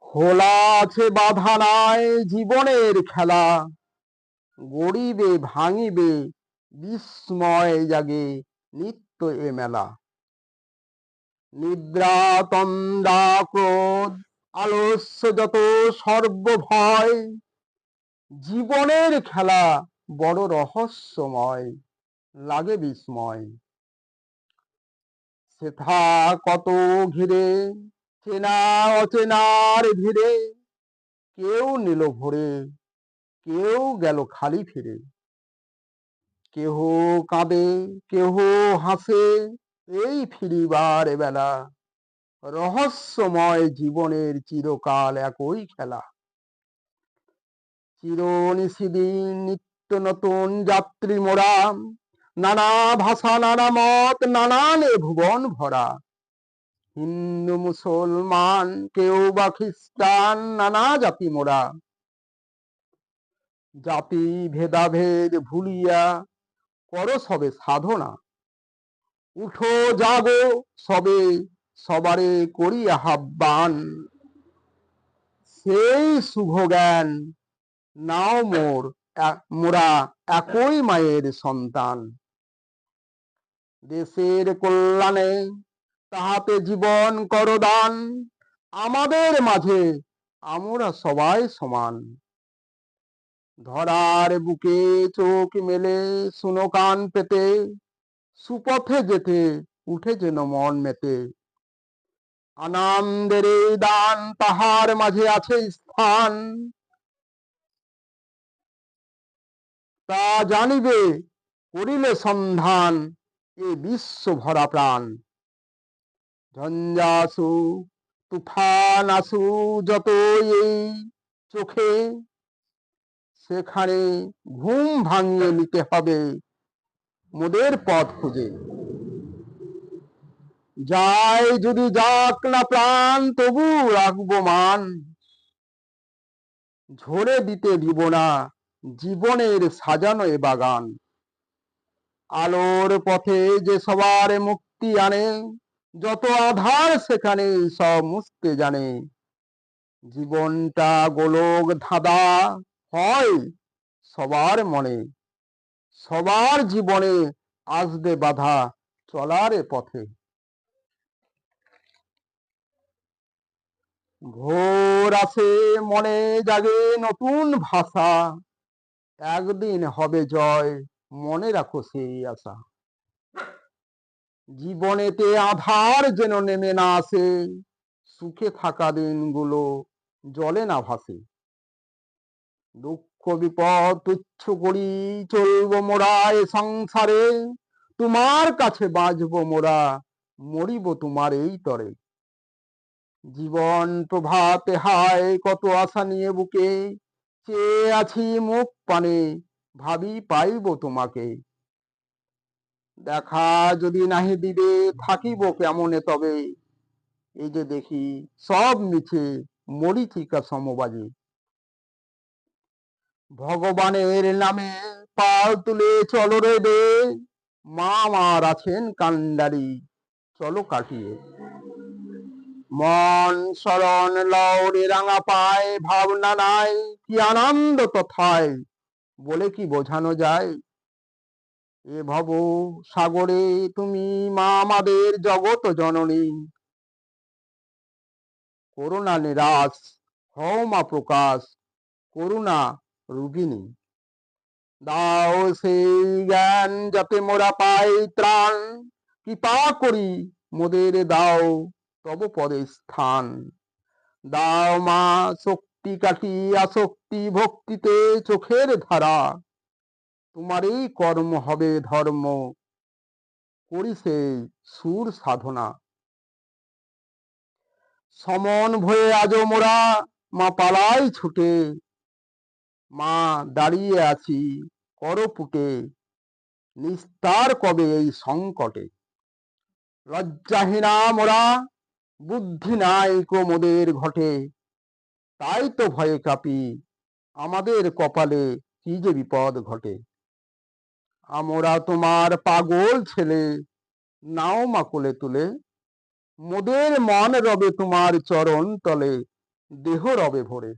খোলা আছে, বাধা নাই জীবনের খেলা। গড়িবে, ভাঙিবে, বিস্ময় জাগে নিত্য এ মেলা। নিদ্রা, তন্দ্রা, ক্রোধ, আলস্য যত সর্বভয়, জীবনের খেলা বড় রহস্যময়, লাগে বিস্ময়। সেথা কত ঘিরে, চেনা অচেনার ভিড়ে। কেউ নিল ভরে, কেউ গেল খালি ফিরে। কেহ কাঁদে, কেহ হাসে, এই ফিরিবার বেলা। রহস্যময় জীবনের চিরকাল একই খেলা। চিরনিশিদিন নিত্য নতুন যাত্রী মোরা। নানা ভাষা, নানা মত, নানানে ভুবন ভরা। হিন্দু, মুসলমান, কেউ বা খ্রিস্টান, নানা জাতি মোরা। জাতি ভেদাভেদ ভুলিয়া কর সবে সাধনা। উঠো, জাগো, সবে সবারে করি আহ্বান সেই শুভ জ্ঞান নাও মোর মোরা একই মায়ের সন্তান। দেশের কল্যাণে তাহাতে জীবন করদান। আমাদের মাঝে আমরা সবাই সমান। ধরার বুকে চোখ মেলে শুনো কান পেতে, সুপথে যেতে উঠে যেন মন মেতে। আনন্দের দান তাহার মাঝে আছে স্থান। তা জানিবে, করিলে সন্ধান। এ বিশ্ব ভরা প্রাণ। ঝঞ্ঝা আসু তুফান আসু যত এই চোখে, সেখানে ঘুম ভাঙিয়ে নিতে হবে মোদের পথ খুঁজে। যায় যদি যাক না প্রাণ, তবু রাখব মান। ঝরে দিতে দিব না জীবনের সাজানো এ বাগান। আলোর পথে যে সবার মুক্তি আনে, যত আধার সেখানে সব মুছতে জানে। জীবনটা গোলক ধাঁধা হয় সবার মনে। সবার জীবনে আসবে বাধা চলার পথে। ভোর আসে, মনে জাগে নতুন ভাষা। একদিন হবে জয় মনে রাখো সেই আশা। জীবনেতে আধার যেন নেমে না আসে, সুখে থাকা দিনগুলো জলে না ভাসে। দুঃখ, বিপদ, তুচ্ছ করি চলবো মোরা এ সংসারে, তোমার কাছে বাঁচবো মোরা মরিব তোমার এই তরে। জীবন প্রভাতে হায়, কত আশা নিয়ে বুকে, চেয়ে আছি মুখ পানে ভাবি পাইব তোমাকে। দেখা যদি নাহি দিবে, থাকিব কেমনে তবে? এই যে দেখি, সব মিছে মরিচিকা সমবাজে। ভগবানের নামে পাল তুলে চলো রে দে মা আমার আছেন কান্ডারি, চলো কাটিয়ে। মন শরণ লৌরে রাঙা পায়, ভাবনা নাই কি আনন্দ তথায়। বলে কি বোঝানো যায়? এ ভব সাগরে তুমি মা আমাদের জগত জননী। করুণা নিরাশ হও মা প্রকাশ, করুণা রুগিনী দাও সেই জ্ঞান যাতে মোরা পাই ত্রাণ। কৃপা করি মোদের দাও, তব পদে স্থান। দাও মা শক্তি কাটি আসক্তি ভক্তিতে চোখের ধারা। তোমারই কর্ম হবে ধর্ম। করি সুর সাধনা। সমন ভয়ে আজ মোরা, মা পালাই ছুটে। মা দাঁড়িয়ে আছি করপুটে। নিস্তার কবে এই সংকটে? লজ্জাহীনা মোরা, বুদ্ধি নাই কো মোদের ঘটে। তাই তো ভয়ে কাঁপি আমাদের কপালে কি যে বিপদ ঘটে। আমরা তোমার পাগল ছেলে, নাও মা কোলে তুলে। মোদের মন রবে তোমার চরণ তলে, দেহ রবে ভরে।